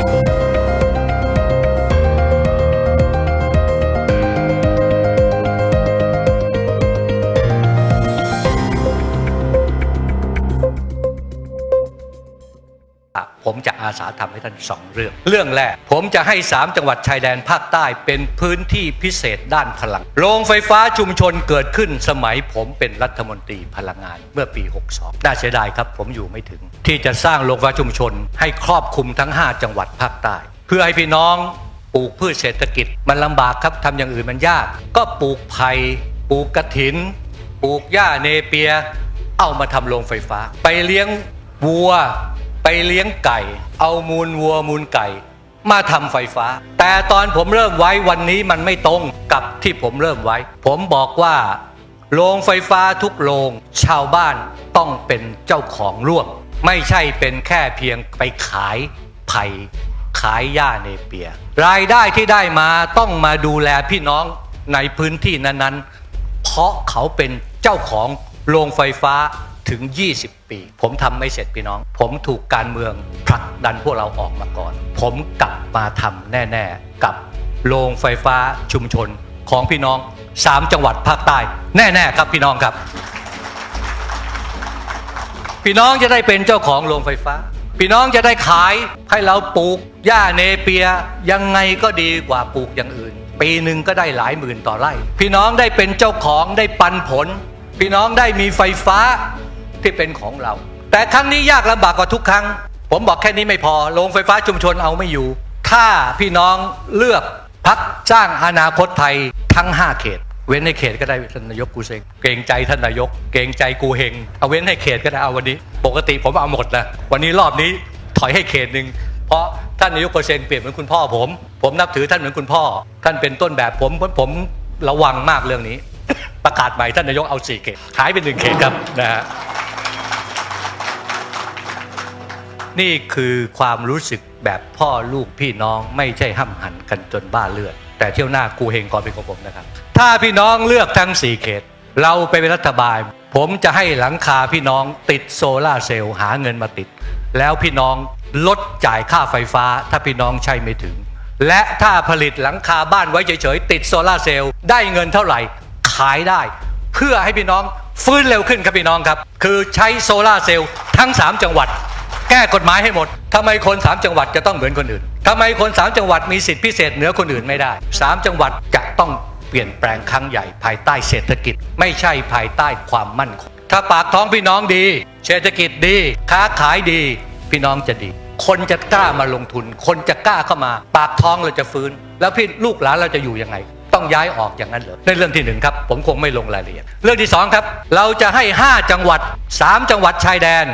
you ะ ผมจะอาสาทำให้ท่านสองเรื่อง เรื่องแรก ผมจะให้ 3 จังหวัดชายแดนภาคใต้เป็นพื้นที่พิเศษด้านพลัง โรงไฟฟ้าชุมชนเกิดขึ้นสมัยผมเป็นรัฐมนตรีพลังงานเมื่อปี 62 น่าเสียดายครับ ผมอยู่ไม่ถึง ที่จะสร้างโรงไฟฟ้าชุมชน ให้ครอบคลุมทั้ง 5 จังหวัดภาคใต้ เพื่อให้พี่น้องปลูกพืชเศรษฐกิจมันลำบากครับทำอย่างอื่นมันยาก ก็ปลูกไผ่ปลูกกระถิน ปลูกหญ้าเนเปีย เอามาทำโรงไฟฟ้า ไปเลี้ยงวัว ไปเลี้ยงไก่ เอามูลวัวมูลไก่ มาทำไฟฟ้า แต่ตอนผมเริ่มไว้วันนี้มันไม่ตรงกับที่ผมเริ่มไว้ ผมบอกว่าโรงไฟฟ้าทุกโรงชาวบ้านต้องเป็นเจ้าของร่วม ไม่ใช่เป็นแค่เพียงไปขายไผ่ขายหญ้าเนเปีย รายได้ที่ได้มาต้องมาดูแลพี่น้องในพื้นที่นั้นๆ เพราะเขาเป็นเจ้าของโรงไฟฟ้า ถึง 20 ปี ผมทำไม่เสร็จพี่น้อง ผมถูกการเมืองผลักดันพวกเราออกมาก่อน ผมกลับมาทำแน่ๆ กับโรงไฟฟ้าชุมชนของพี่น้อง 3 จังหวัดภาคใต้ แน่ๆครับพี่น้องครับ พี่น้องจะได้เป็นเจ้าของโรงไฟฟ้า พี่น้องจะได้ขายให้เราปลูกหญ้าเนเปียยังไงก็ดีกว่าปลูกอย่างอื่น ปีหนึ่งก็ได้หลายหมื่นต่อไร่ พี่น้องได้เป็นเจ้าของได้ปันผล พี่น้องได้มีไฟฟ้า ที่เป็นของเรา แต่ครั้งนี้ยากลำบากกว่าทุกครั้ง ผมบอกแค่นี้ไม่พอโรงไฟฟ้าชุมชนเอาไม่อยู่ ถ้าพี่น้องเลือกพักสร้างอนาคตไทยทั้ง 5 เขต เว้นให้เขตก็ได้ท่านนายกกูเซงเกรงใจท่านนายก เกรงใจกูเฮงเอาเว้นให้เขตก็ได้เอาวันนี้ ปกติผมเอาหมดนะวันนี้รอบนี้ถอยให้เขตหนึ่งเพราะท่านนายกกูเซงเปรียบเหมือนคุณพ่อผม ผมนับถือท่านเหมือนคุณพ่อ ท่านเป็นต้นแบบผมผมผมระวังมากเรื่องนี้ ประกาศใหม่ท่านนายกเอาสี่เขตหายไปหนึ่งเขตครับนะฮะ นี่คือความรู้สึกแบบพ่อลูกพี่น้องไม่ใช่ห้ำหันกันจนบ้าเลือด แต่เที่ยวหน้ากูเฮงก่อนเป็นของผมนะครับ ถ้าพี่น้องเลือกทั้ง4เขต เราไปเป็นรัฐบาล ผมจะให้หลังคาพี่น้องติดโซลาเซลล์หาเงินมาติด แล้วพี่น้องลดจ่ายค่าไฟฟ้า ถ้าพี่น้องใช้ไม่ถึง และถ้าผลิตหลังคาบ้านไว้เฉยๆติดโซลาเซลล์ได้เงินเท่าไหร่ขายได้ เพื่อให้พี่น้องฟื้นเร็วขึ้นครับพี่น้องครับ คือใช้โซลาเซลล์ทั้ง 3 จังหวัด แก้กฎหมายให้หมดทำไมคน3จังหวัดจะต้องเหมือนคนอื่นทำไมคน3จังหวัดมีสิทธิพิเศษเหนือคนอื่นไม่ได้3จังหวัดจะต้องเปลี่ยนแปลงครั้งใหญ่ภายใต้เศรษฐกิจ ไม่ใช่ภายใต้ความมั่นคงถ้าปากท้องพี่น้องดี เศรษฐกิจดี ค้าขายดี พี่น้องจะดี คนจะกล้ามาลงทุน คนจะกล้าเข้ามา ปากท้องเราจะฟื้น แล้วพี่ลูกหลานเราจะอยู่ยังไง ต้องย้ายออกอย่างนั้นเหรอในเรื่องที่หนึ่งครับ ผมคงไม่ลงรายละเอียด เรื่องที่สองครับ เราจะให้ 5 จังหวัด 3 จังหวัดชายแดน